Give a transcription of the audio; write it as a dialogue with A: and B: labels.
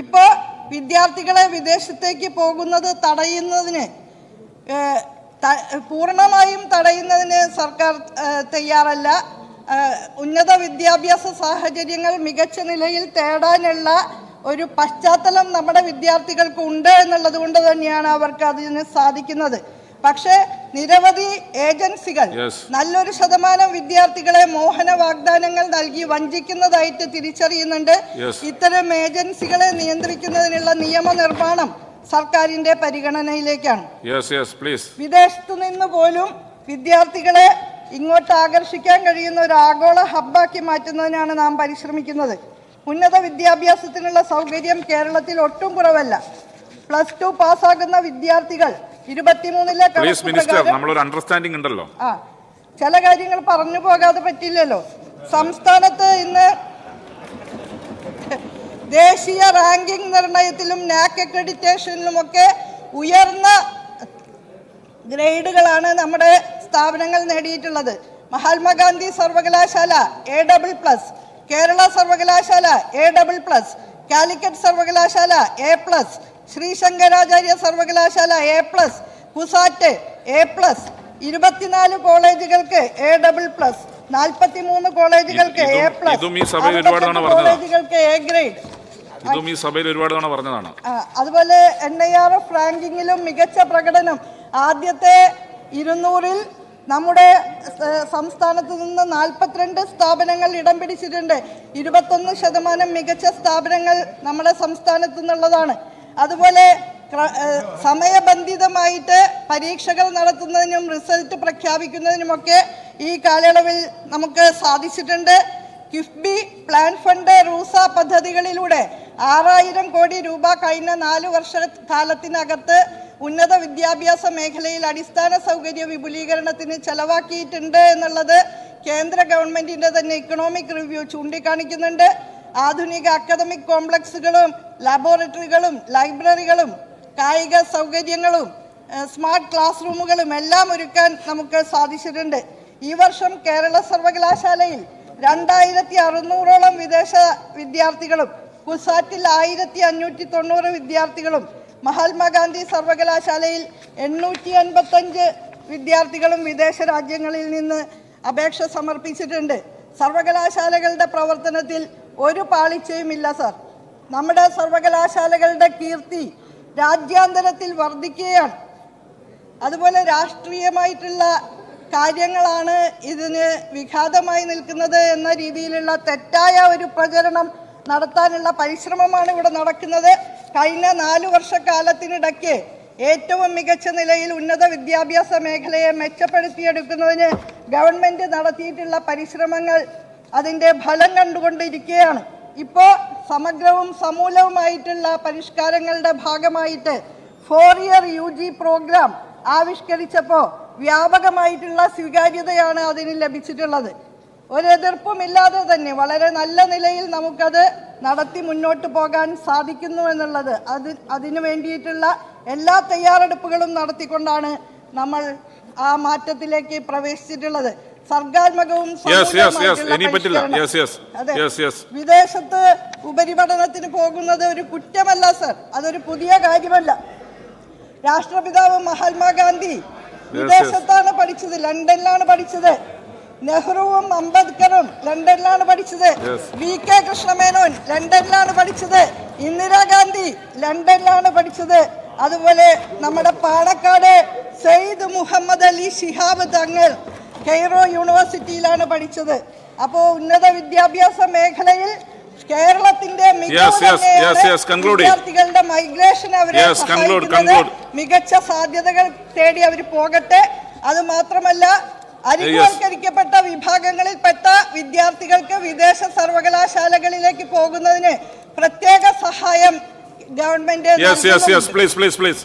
A: ഇപ്പോ വിദ്യാർത്ഥികളെ വിദേശത്തേക്ക് പോകുന്നത് തടയുന്നതിന് പൂർണമായും തടയുന്നതിന് സർക്കാർ തയ്യാറല്ല. ഉന്നത വിദ്യാഭ്യാസ സാഹചര്യങ്ങൾ മികച്ച നിലയിൽ തേടാനുള്ള ഒരു പശ്ചാത്തലം നമ്മുടെ വിദ്യാർത്ഥികൾക്ക് ഉണ്ട് എന്നുള്ളത് കൊണ്ട് തന്നെയാണ് അവർക്ക് അതിന് സാധിക്കുന്നത്. പക്ഷേ നിരവധി ഏജൻസികൾ നല്ലൊരു ശതമാനം വിദ്യാർത്ഥികളെ മോഹന വാഗ്ദാനങ്ങൾ നൽകി വഞ്ചിക്കുന്നതായിട്ട് തിരിച്ചറിയുന്നുണ്ട്. ഇത്തരം ഏജൻസികളെ നിയന്ത്രിക്കുന്നതിനുള്ള നിയമനിർമ്മാണം സർക്കാരിന്റെ പരിഗണനയിലേക്കാണ്. വിദേശത്തു നിന്ന് പോലും വിദ്യാർത്ഥികളെ ഇങ്ങോട്ട് ആകർഷിക്കാൻ കഴിയുന്ന ഒരു ആഗോള ഹബ്ബാക്കി മാറ്റുന്നതിനാണ് നാം പരിശ്രമിക്കുന്നത്. ഉന്നത വിദ്യാഭ്യാസത്തിനുള്ള സൗകര്യം കേരളത്തിൽ ഒട്ടും കുറവല്ല. പ്ലസ് ടു പാസ്സാകുന്ന വിദ്യാർത്ഥികൾ ഇരുപത്തിമൂന്നിലെ
B: പ്ലീസ് മിനിസ്റ്റർ നമ്മളൊരു അണ്ടർസ്റ്റാൻഡിംഗ് ഉണ്ടല്ലോ.
A: ആ ചില കാര്യങ്ങൾ പറഞ്ഞു പോകാതെ പറ്റില്ലല്ലോ. സംസ്ഥാനത്ത് ഇന്ന് ദേശീയ റാങ്കിംഗ് നിർണയത്തിലും നാക് അക്രഡിറ്റേഷനിലുമൊക്കെ ഉയർന്ന ഗ്രേഡുകളാണ് നമ്മുടെ സ്ഥാപനങ്ങൾ നേടിയിട്ടുള്ളത്. മഹാത്മാഗാന്ധി സർവകലാശാല എ ഡബിൾ പ്ലസ് കേരള സർവകലാശാല എ ഡബിൾ പ്ലസ് കാലിക്കറ്റ് സർവകലാശാല എ പ്ലസ് ശ്രീ ശങ്കരാചാര്യ സർവകലാശാല A plus CUSAT A plus ഇരുപത്തിനാല് കോളേജുകൾക്ക് എ ഡബിൾ പ്ലസ് നാൽപ്പത്തി മൂന്ന് കോളേജുകൾക്ക് എ പ്ലസ്. കോളേജുകൾക്ക് എ ഗ്രേഡ്
B: ഇതും ഈ സഭയിൽ ഒരുപാട് തവണ പറഞ്ഞതാണ്.
A: അതുപോലെ എൻ ഐ ആർ എഫ് റാങ്കിങ്ങിലും മികച്ച പ്രകടനം. ആദ്യത്തെ ഇരുന്നൂറിൽ നമ്മുടെ സംസ്ഥാനത്ത് നിന്ന് നാൽപ്പത്തിരണ്ട് സ്ഥാപനങ്ങൾ ഇടം പിടിച്ചിട്ടുണ്ട്. ഇരുപത്തൊന്ന് ശതമാനം മികച്ച സ്ഥാപനങ്ങൾ നമ്മുടെ സംസ്ഥാനത്ത് നിന്നുള്ളതാണ്. അതുപോലെ സമയബന്ധിതമായിട്ട് പരീക്ഷകൾ നടത്തുന്നതിനും റിസൾട്ട് പ്രഖ്യാപിക്കുന്നതിനുമൊക്കെ ഈ കാലയളവിൽ നമുക്ക് സാധിച്ചിട്ടുണ്ട്. കിഫ്ബി പ്ലാൻ ഫണ്ട് റൂസ പദ്ധതികളിലൂടെ ആറായിരം കോടി രൂപ കഴിഞ്ഞ നാല് വർഷ കാലത്തിനകത്ത് ഉന്നത വിദ്യാഭ്യാസ മേഖലയിൽ അടിസ്ഥാന സൗകര്യ വിപുലീകരണത്തിന് ചെലവാക്കിയിട്ടുണ്ട് എന്നുള്ളത് കേന്ദ്ര ഗവൺമെന്റിന്റെ തന്നെ ഇക്കണോമിക് റിവ്യൂ ചൂണ്ടിക്കാണിക്കുന്നുണ്ട്. ആധുനിക അക്കാദമിക് കോംപ്ലക്സുകളും ലബോറട്ടറികളും ലൈബ്രറികളും കായിക സൗകര്യങ്ങളും സ്മാർട്ട് ക്ലാസ് റൂമുകളും എല്ലാം ഒരുക്കാൻ നമുക്ക് സാധിച്ചിട്ടുണ്ട്. ഈ വർഷം കേരള സർവകലാശാലയിൽ രണ്ടായിരത്തി അറുന്നൂറോളം വിദേശ വിദ്യാർത്ഥികളും കുസാറ്റിൽ ആയിരത്തി അഞ്ഞൂറ്റി തൊണ്ണൂറ് വിദ്യാർത്ഥികളും മഹാത്മാഗാന്ധി സർവകലാശാലയിൽ എണ്ണൂറ്റി അൻപത്തഞ്ച് വിദ്യാർത്ഥികളും വിദേശ രാജ്യങ്ങളിൽ നിന്ന് അപേക്ഷ സമർപ്പിച്ചിട്ടുണ്ട്. സർവകലാശാലകളുടെ പ്രവർത്തനത്തിൽ ഒരു പാളിച്ചയുമില്ല സർ. നമ്മുടെ സർവകലാശാലകളുടെ കീർത്തി രാജ്യാന്തരത്തിൽ വർദ്ധിക്കുകയാണ്. അതുപോലെ രാഷ്ട്രീയമായിട്ടുള്ള കാര്യങ്ങളാണ് ഇതിന് വിഘാതമായി നിൽക്കുന്നത് എന്ന രീതിയിലുള്ള തെറ്റായ ഒരു പ്രചരണം നടത്താനുള്ള പരിശ്രമമാണ് ഇവിടെ നടക്കുന്നത്. കഴിഞ്ഞ നാലു വർഷക്കാലത്തിനിടയ്ക്ക് ഏറ്റവും മികച്ച നിലയിൽ ഉന്നത വിദ്യാഭ്യാസ മേഖലയെ മെച്ചപ്പെടുത്തിയെടുക്കുന്നതിന് ഗവൺമെന്റ് നടത്തിയിട്ടുള്ള പരിശ്രമങ്ങൾ അതിന്റെ ഫലം കണ്ടുകൊണ്ടിരിക്കുകയാണ്. ഇപ്പോൾ സമഗ്രവും സമൂലവുമായിട്ടുള്ള പരിഷ്കാരങ്ങളുടെ ഭാഗമായിട്ട് four year U G programme ആവിഷ്കരിച്ചപ്പോൾ വ്യാപകമായിട്ടുള്ള സ്വീകാര്യതയാണ് അതിന് ലഭിച്ചിട്ടുള്ളത്. ഒരെതിർപ്പുമില്ലാതെ തന്നെ വളരെ നല്ല നിലയിൽ നമുക്കത് നടത്തി മുന്നോട്ട് പോകാൻ സാധിക്കുന്നു എന്നുള്ളത് അത് അതിനു വേണ്ടിയിട്ടുള്ള എല്ലാ തയ്യാറെടുപ്പുകളും നടത്തിക്കൊണ്ടാണ് നമ്മൾ ആ മാറ്റത്തിലേക്ക് പ്രവേശിച്ചിട്ടുള്ളത്. സർഗാത്മകവും വിദേശത്ത് ഉപരിപഠനത്തിന് പോകുന്നത് ഒരു കുറ്റമല്ല സർ. അതൊരു പുതിയ കാര്യമല്ല. രാഷ്ട്രപിതാവ് മഹാത്മാഗാന്ധി വിദേശത്താണ് പഠിച്ചത് ലണ്ടനിലാണ് പഠിച്ചത്. നെഹ്റുവും അംബേദ്കറും ലണ്ടനിലാണ് പഠിച്ചത്. വി കെ കൃഷ്ണമേനോൻ ലണ്ടനിലാണ് പഠിച്ചത്. ഇന്ദിരാഗാന്ധി ലണ്ടനിലാണ് പഠിച്ചത്. അതുപോലെ നമ്മുടെ പാണക്കാട് സെയ്ദ് മുഹമ്മദ് അലി ശിഹാബ് തങ്ങൾ കെയ്റോ യൂണിവേഴ്സിറ്റിയിലാണ് പഠിച്ചത് അപ്പോൾ ഉന്നത വിദ്യാഭ്യാസ മേഖലയിൽ കേരളത്തിന്റെ. വിദ്യാർത്ഥികളുടെ മൈഗ്രേഷൻ അവരെ. മികച്ച സാധ്യതകൾ തേടി അവർ പോകട്ടെ അത് മാത്രമല്ല അരിവൽക്കരിക്കപ്പെട്ട വിഭാഗങ്ങളിൽപ്പെട്ട വിദ്യാർത്ഥികൾക്ക് വിദേശ സർവകലാശാലകളിലേക്ക് പോകുന്നതിന് പ്രത്യേക സഹായം ഗവൺമെന്റ്
B: പ്ലീസ് പ്ലീസ് പ്ലീസ്